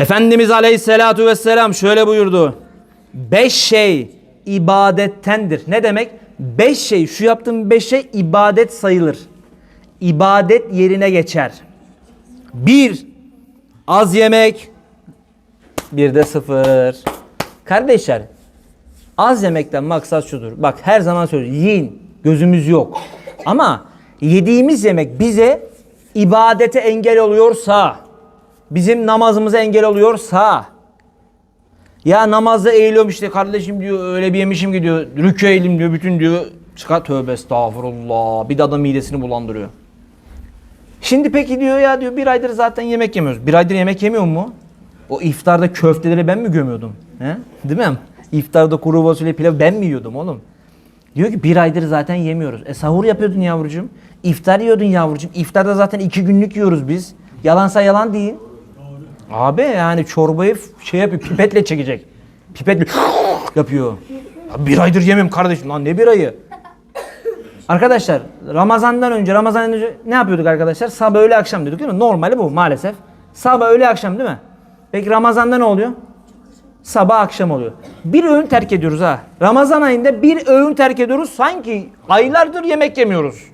Efendimiz Aleyhisselatu Vesselam şöyle buyurdu. Beş şey ibadettendir. Ne demek? Beş şey, şu yaptığım beş şey ibadet sayılır. İbadet yerine geçer. Bir, az yemek. Bir de sıfır. Kardeşler, az yemekten maksat şudur. Bak her zaman söylüyorum. Yiyin. Gözümüz yok. Ama yediğimiz yemek bize ibadete engel oluyorsa, bizim namazımıza engel oluyorsa, ya namazda eğiliyorum işte kardeşim diyor öyle bir yemişim ki diyor rükû eğilim diyor bütün diyor çıkar tövbe estağfurullah bir de adam midesini bulandırıyor. Şimdi peki diyor ya diyor bir aydır zaten yemek yemiyoruz. Bir aydır yemek yemiyor mu? O iftarda köfteleri ben mi gömüyordum? He? Değil mi? İftarda kuru fasulye pilav ben mi yiyordum oğlum? Diyor ki bir aydır zaten yemiyoruz. E sahur yapıyordun yavrucuğum. İftar yiyordun yavrucuğum. İftarda zaten iki günlük yiyoruz biz. Yalansa yalan değil. Abi yani çorbayı şey yapıyor pipetle çekecek. Pipetle yapıyor. Ya bir aydır yemem kardeşim lan ne bir ayı? Arkadaşlar Ramazan'dan önce Ramazan'dan önce ne yapıyorduk arkadaşlar? Sabah öğle akşam diyorduk değil mi? Normali bu maalesef. Sabah öğle akşam değil mi? Peki Ramazan'da ne oluyor? Sabah akşam oluyor. Bir öğün terk ediyoruz ha. Ramazan ayında bir öğün terk ediyoruz. Sanki aylardır yemek yemiyoruz.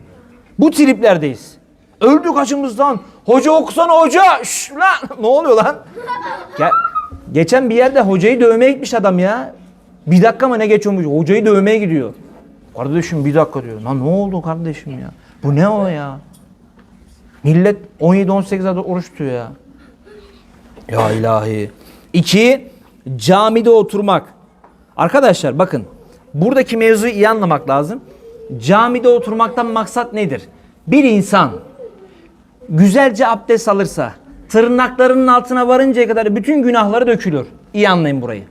Bu triplerdeyiz. Öldük açımızdan. Hoca okusana hoca. Şş, lan. Ne oluyor lan? Ya, geçen bir yerde hocayı dövmeye gitmiş adam ya. Bir dakika mı ne geçiyormuş? Hocayı dövmeye gidiyor. Kardeşim bir dakika diyor. Lan ne oldu kardeşim ya? Bu ne o ya? Millet 17-18 ayda oruç tutuyor ya. Ya ilahi. İki, camide oturmak. Arkadaşlar bakın. Buradaki mevzuyu iyi anlamak lazım. Camide oturmaktan maksat nedir? Bir insan güzelce abdest alırsa tırnaklarının altına varıncaya kadar bütün günahları dökülür. İyi anlayın burayı.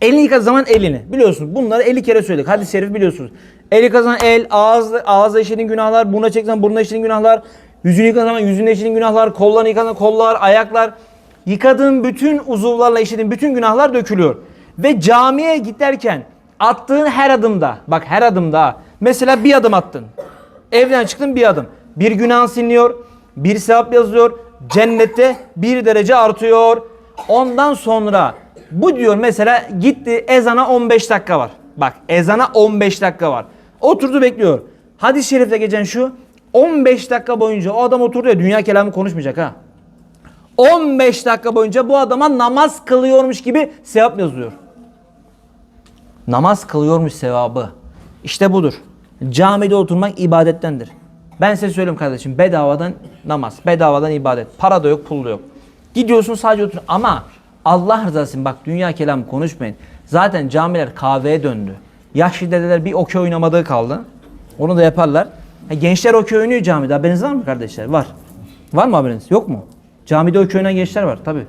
Elini yıkadığı zaman elini. Biliyorsunuz bunları 50 kere söyledik. Hadis-i şerif biliyorsunuz. El yıkadığı el, ağız, ağızda işlediğin günahlar, buruna çeksen buruna işlediğin günahlar, yüzünü yıkadığı zaman yüzünde işlediğin günahlar, kollarını yıkadığın zaman kollar, ayaklar. Yıkadığın bütün uzuvlarla işlediğin bütün günahlar dökülüyor. Ve camiye giderken attığın her adımda, bak her adımda, mesela bir adım attın. Evden çıktın bir adım. Bir günah siliniyor, bir sevap yazılıyor, cennette bir derece artıyor. Ondan sonra bu diyor mesela gitti ezana 15 dakika var. Bak ezana 15 dakika var. Oturdu bekliyor. Hadis-i şerifte geçen şu 15 dakika boyunca o adam oturdu ya dünya kelamı konuşmayacak ha. 15 dakika boyunca bu adama namaz kılıyormuş gibi sevap yazılıyor. Namaz kılıyormuş sevabı. İşte budur. Camide oturmak ibadettendir. Ben size söyleyeyim kardeşim bedavadan namaz, bedavadan ibadet. Para da yok, pul da yok. Gidiyorsun sadece otur. Ama Allah rızası için bak dünya kelamı konuşmayın. Zaten camiler kahveye döndü. Yaşlı dedeler bir okey oynamadığı kaldı. Onu da yaparlar. Ha, gençler okey oynuyor camide. Haberiniz var mı kardeşler? Var. Var mı haberiniz? Yok mu? Camide okey oynayan gençler var tabi.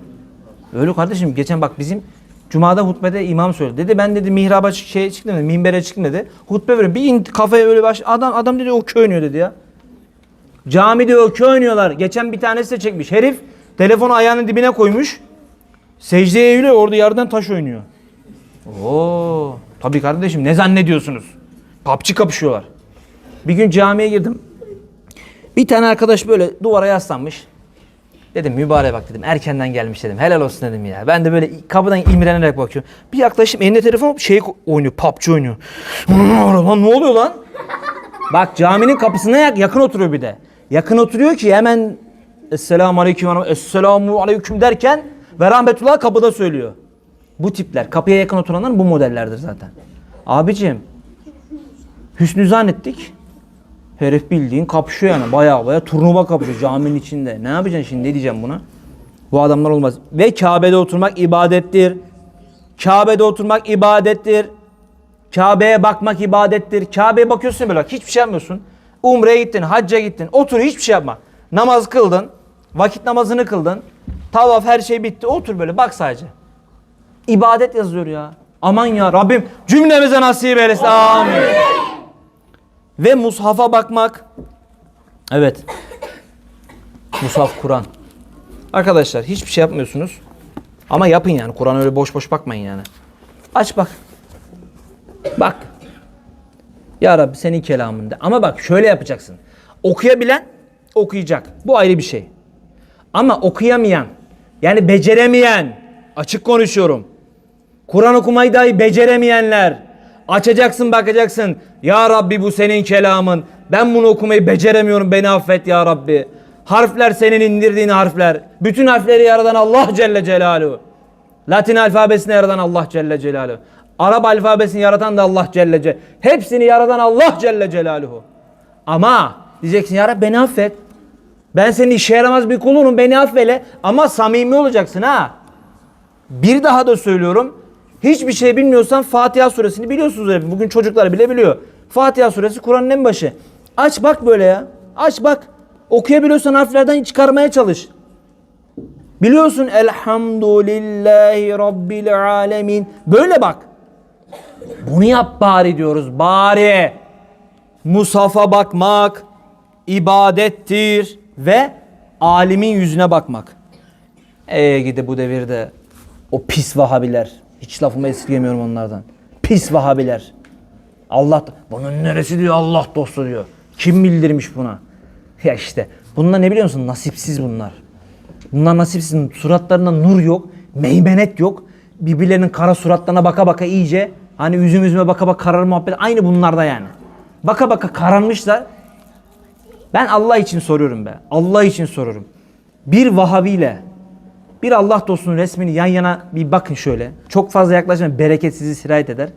Öyle kardeşim geçen bak bizim Cuma'da hutbede imam söyledi. Dedi ben dedi mihraba çık- şey çıktım dedi, minbere çıktım dedi. Hutbe veriyorum. Bir in, kafaya öyle baş adam adam dedi o köy oynuyor dedi ya. Camide köy oynuyorlar. Geçen bir tanesi de çekmiş. Herif telefonu ayağının dibine koymuş. Secdeye eğiliyor orada yerden taş oynuyor. Oo, tabii kardeşim ne zannediyorsunuz? PUBG kapışıyorlar. Bir gün camiye girdim. Bir tane arkadaş böyle duvara yaslanmış. Dedim mübarek bak dedim erkenden gelmiş dedim. Helal olsun dedim ya. Ben de böyle kapıdan imrenerek bakıyorum. Bir yaklaşım elinde telefon şey oynuyor PUBG oynuyor. lan ne oluyor lan? Bak caminin kapısına yak- yakın oturuyor bir de. Yakın oturuyor ki hemen Esselamu Aleyküm Esselamu Aleyküm derken ve Rahmetullah kapıda söylüyor. Bu tipler kapıya yakın oturanlar bu modellerdir zaten. Abicim hüsnü zannettik. Herif bildiğin kapışıyor yani baya baya turnuva kapışıyor caminin içinde. Ne yapacaksın şimdi ne diyeceğim buna? Bu adamlar olmaz. Ve Kabe'de oturmak ibadettir. Kabe'de oturmak ibadettir. Kabe'ye bakmak ibadettir. Kabe'ye bakıyorsun böyle hiçbir şey yapmıyorsun. Umre'ye gittin, hacca gittin. Otur hiçbir şey yapma. Namaz kıldın. Vakit namazını kıldın. Tavaf her şey bitti. Otur böyle bak sadece. İbadet yazıyor ya. Aman ya Rabbim cümlemize nasip eylesin. Amin. Ve mushafa bakmak. Evet. Mushaf Kur'an. Arkadaşlar hiçbir şey yapmıyorsunuz. Ama yapın yani. Kur'an öyle boş boş bakmayın yani. Aç bak. Bak. Ya Rabbi senin kelamında. Ama bak şöyle yapacaksın. Okuyabilen okuyacak. Bu ayrı bir şey. Ama okuyamayan, Yani beceremeyen. Açık konuşuyorum. Kur'an okumayı dahi beceremeyenler. Açacaksın bakacaksın. Ya Rabbi bu senin kelamın. Ben bunu okumayı beceremiyorum. Beni affet ya Rabbi. Harfler senin indirdiğin harfler. Bütün harfleri yaradan Allah Celle Celaluhu. Latin alfabesini yaradan Allah Celle Celaluhu. Arap alfabesini yaratan da Allah Celle Celaluhu. Hepsini yaradan Allah Celle Celaluhu. Ama diyeceksin ya Rabbi beni affet. Ben senin işe yaramaz bir kulunum beni affeyle. Ama samimi olacaksın ha. Bir daha da söylüyorum. Hiçbir şey bilmiyorsan Fatiha suresini biliyorsunuz hep. Bugün çocuklar bile biliyor. Fatiha suresi Kur'an'ın en başı. Aç bak böyle ya. Aç bak. Okuyabiliyorsan harflerden çıkarmaya çalış. Biliyorsun elhamdülillahi rabbil alemin. Böyle bak. Bunu yap bari diyoruz. Bari. Musaf'a bakmak ibadettir ve alimin yüzüne bakmak. Eee gidi bu devirde o pis Vahabiler. Hiç lafımı esirgemiyorum onlardan. Pis Vahabiler. Allah bunun neresi diyor Allah dostu diyor. Kim bildirmiş buna? Ya işte bunlar ne biliyor musun? Nasipsiz bunlar. Bunlar nasipsiz. Suratlarında nur yok. Meymenet yok. Birbirlerinin kara suratlarına baka baka iyice hani üzüm üzüme baka baka karar muhabbet aynı bunlarda yani. Baka baka kararmışlar. Ben Allah için soruyorum be. Allah için soruyorum. Bir Vahabiyle bir Allah dostunun resmini yan yana bir bakın şöyle. Çok fazla yaklaşmayın. Bereket sirayet eder.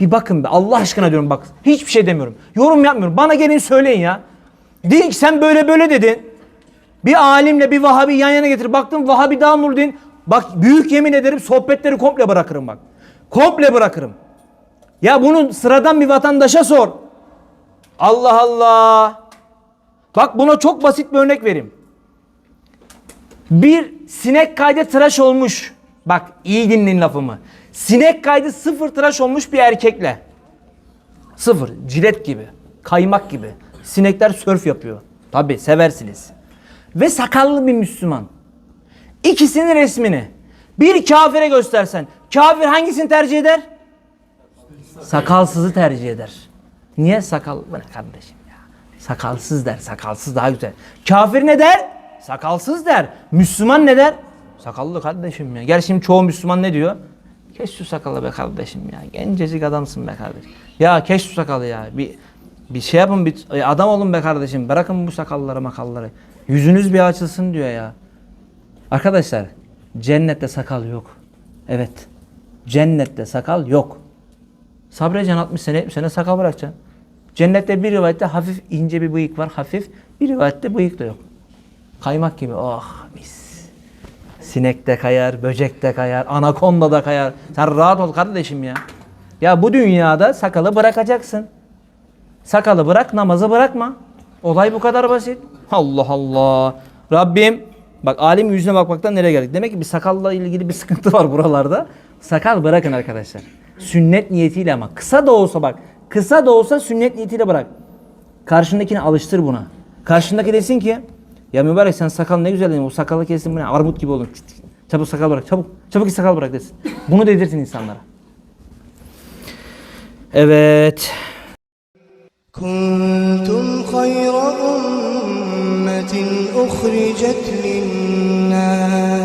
Bir bakın be. Allah aşkına diyorum bak. Hiçbir şey demiyorum. Yorum yapmıyorum. Bana gelin söyleyin ya. Deyin ki sen böyle böyle dedin. Bir alimle bir Vahabi yan yana getir. Baktım Vahabi daha nurlu dedin. Bak büyük yemin ederim sohbetleri komple bırakırım bak. Komple bırakırım. Ya bunu sıradan bir vatandaşa sor. Allah Allah. Bak buna çok basit bir örnek vereyim. Bir sinek kaydı tıraş olmuş. Bak iyi dinleyin lafımı. Sinek kaydı sıfır tıraş olmuş bir erkekle. Sıfır. Cilet gibi. Kaymak gibi. Sinekler sörf yapıyor. Tabi seversiniz. Ve sakallı bir Müslüman. İkisinin resmini bir kafire göstersen kafir hangisini tercih eder? Sakalsızı tercih eder. Niye sakal? Bu ne kardeşim ya? Sakalsız der. Sakalsız daha güzel. Kafir ne der? Sakalsız der. Müslüman ne der? Sakallı kardeşim ya. Gel şimdi çoğu Müslüman ne diyor? Kes şu sakalı be kardeşim ya. Gencecik adamsın be kardeşim. Ya kes şu sakalı ya. Bir bir şey yapın bir e, adam olun be kardeşim. Bırakın bu sakalları makalları. Yüzünüz bir açılsın diyor ya. Arkadaşlar cennette sakal yok. Evet. Cennette sakal yok. Sabredeceksin 60 sene 70 sene sakal bırakacaksın. Cennette bir rivayette hafif ince bir bıyık var. Hafif bir rivayette bıyık da yok. Kaymak gibi. Oh mis. Sinek de kayar, böcek de kayar, anakonda da kayar. Sen rahat ol kardeşim ya. Ya bu dünyada sakalı bırakacaksın. Sakalı bırak, namazı bırakma. Olay bu kadar basit. Allah Allah. Rabbim bak alim yüzüne bakmaktan nereye geldik? Demek ki bir sakalla ilgili bir sıkıntı var buralarda. Sakal bırakın arkadaşlar. Sünnet niyetiyle ama kısa da olsa bak. Kısa da olsa sünnet niyetiyle bırak. Karşındakini alıştır buna. Karşındaki desin ki ya mübarek sen sakal ne güzel dedim. O sakalı kesin bu ne? Armut gibi oldun. Çıt, çıt. Çabuk sakal bırak. Çabuk. Çabuk sakal bırak desin. Bunu dedirtin insanlara. Evet. كنتم خير أمة أخرجت للناس